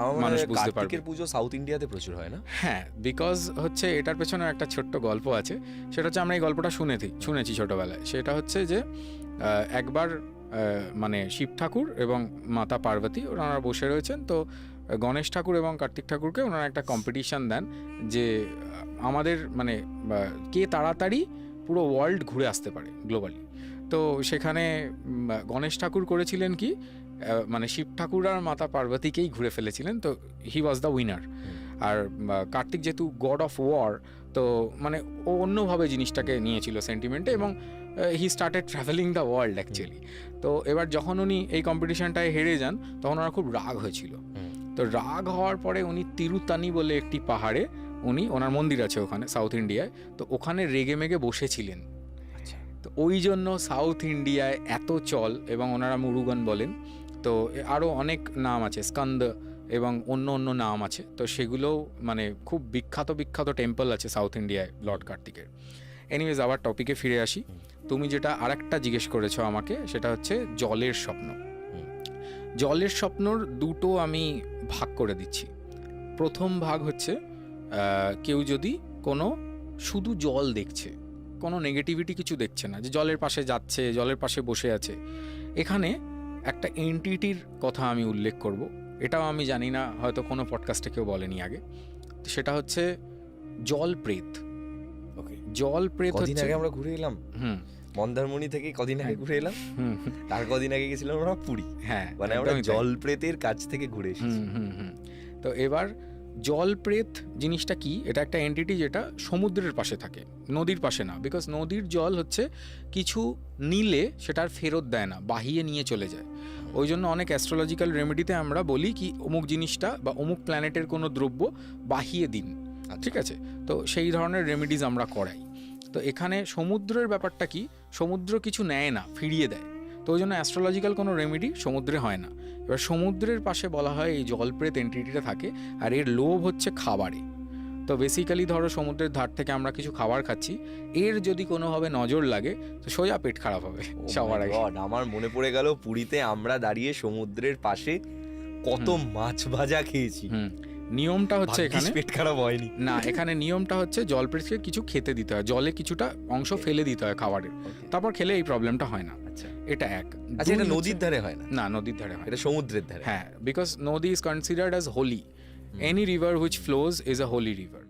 মানুষ বুঝতে পারবে। কার্তিকের পুজো সাউথ ইন্ডিয়াতে প্রচুর হয় না? হ্যাঁ বিকজ হচ্ছে এটার পেছনে একটা ছোট্ট গল্প আছে। সেটা হচ্ছে আমরা এই গল্পটা শুনেছি শুনেছি ছোটবেলায়। সেটা হচ্ছে যে একবার মানে শিব ঠাকুর এবং মাতা পার্বতী ওনারা বসে রয়েছেন। তো গণেশ ঠাকুর এবং কার্তিক ঠাকুরকে ওনারা একটা কম্পিটিশন দেন যে আমাদের মানে কে তাড়াতাড়ি পুরো ওয়ার্ল্ড ঘুরে আসতে পারে গ্লোবালি তো সেখানে গণেশ ঠাকুর করেছিলেন কি? মানে শিব ঠাকুর আর মাতা পার্বতীকেই ঘুরে ফেলেছিলেন তো হি ওয়াজ দ্য উইনার আর কার্তিক যেহেতু গড অফ ওয়ার তো মানে ও অন্যভাবে জিনিসটাকে নিয়েছিল সেন্টিমেন্টে এবং he started travelling the world actually তো এবার যখন উনি এই কম্পিটিশনটায় হেরে যান তখন ওনার খুব রাগ হয়েছিল। তো রাগ হওয়ার পরে উনি তিরুতানি বলে একটি পাহাড়ে উনি ওনার মন্দির আছে ওখানে সাউথ ইন্ডিয়ায় তো ওখানে রেগে মেগে বসেছিলেন। আচ্ছা। তো ওই জন্য সাউথ ইন্ডিয়ায় এত চল এবং ওনারা মুরুগান বলেন তো আরও অনেক নাম আছে, স্কন্দ এবং অন্য অন্য নাম আছে। তো সেগুলোও মানে খুব বিখ্যাত বিখ্যাত টেম্পল আছে সাউথ ইন্ডিয়ায় লর্ড কার্তিকের। এনিওয়েজ, আবার টপিকে ফিরে আসি। তুমি যেটা আরেকটা জিজ্ঞেস করেছ আমাকে, সেটা হচ্ছে জলের স্বপ্ন। জলের স্বপ্নর দুটো আমি ভাগ করে দিচ্ছি। প্রথম ভাগ হচ্ছে কেউ যদি কোনো শুধু জল দেখছে, কোনো নেগেটিভিটি কিছু দেখছে না, যে জলের পাশে যাচ্ছে, জলের পাশে বসে আছে, এখানে একটা এনটিটির কথা আমি উল্লেখ করব। এটাও আমি জানি না হয়তো কোনো পডকাস্টে কেউ বলেনি আগে। সেটা হচ্ছে জল প্রেত ওকে জল প্রেত হচ্ছে আগে আমরা ঘুরে এলাম। হুম। মন্দারমণি থেকে কদিন আগে ঘুরে এলাম। হুম। তার কদিন আগে গেছিলাম আমরা পুরী। হ্যাঁ মানে আমরা জল প্রেতের কাছ থেকে ঘুরে এসেছি। হুম হুম হুম। তো এবার জল প্রেত জিনিসটা কি? এটা একটা এন্টিটি যেটা সমুদ্রের পাশে থাকে নদীর পাশে না। বিকজ নদীর জল হচ্ছে কিছু নিলে সেটা আর ফেরত দেয় না বাহিয়ে নিয়ে চলে যায়। ওই জন্য অনেক অ্যাস্ট্রোলজিক্যাল রেমেডিতে আমরা বলি কি অমুক জিনিসটা বা অমুক প্ল্যানেটের কোনো দ্রব্য বাহিয়ে দিন। ঠিক আছে? তো সেই ধরনের রেমেডিজ আমরা করাই। তো এখানে সমুদ্রের ব্যাপারটা কি? সমুদ্র কিছু নেয় না ফিরিয়ে দেয়। তো ওই জন্য অ্যাস্ট্রোলজিক্যাল কোনো রেমেডি সমুদ্রে হয় না। এবার সমুদ্রের পাশে বলা হয় এই জলপ্রেত এন্টিটিটা থাকে আর এর লোভ হচ্ছে খাবারে। তো বেসিক্যালি ধরো সমুদ্রের ধার থেকে আমরা কিছু খাবার খাচ্ছি এর যদি কোনোভাবে নজর লাগে তো সোজা পেট খারাপ হবে Oh সবার আগে। আমার মনে পড়ে গেল পুরীতে আমরা দাঁড়িয়ে সমুদ্রের পাশে কত মাছ ভাজা খেয়েছি। হুম নিয়মটা হচ্ছে এখানে পেট খারাপ হয়নি। না এখানে নিয়মটা হচ্ছে জলপ্রেতকে কিছু খেতে দিতে হয় জলে কিছুটা অংশ ফেলে দিতে হয় খাবারের। তারপর খেলে এই প্রবলেমটা হয় না। এটা এক। আচ্ছা এটা নদীর ধারে হয় না? না নদীর ধারে হয় এটা সমুদ্রের ধারে। হ্যাঁ because nadi is considered as holy any river which flows is a holy river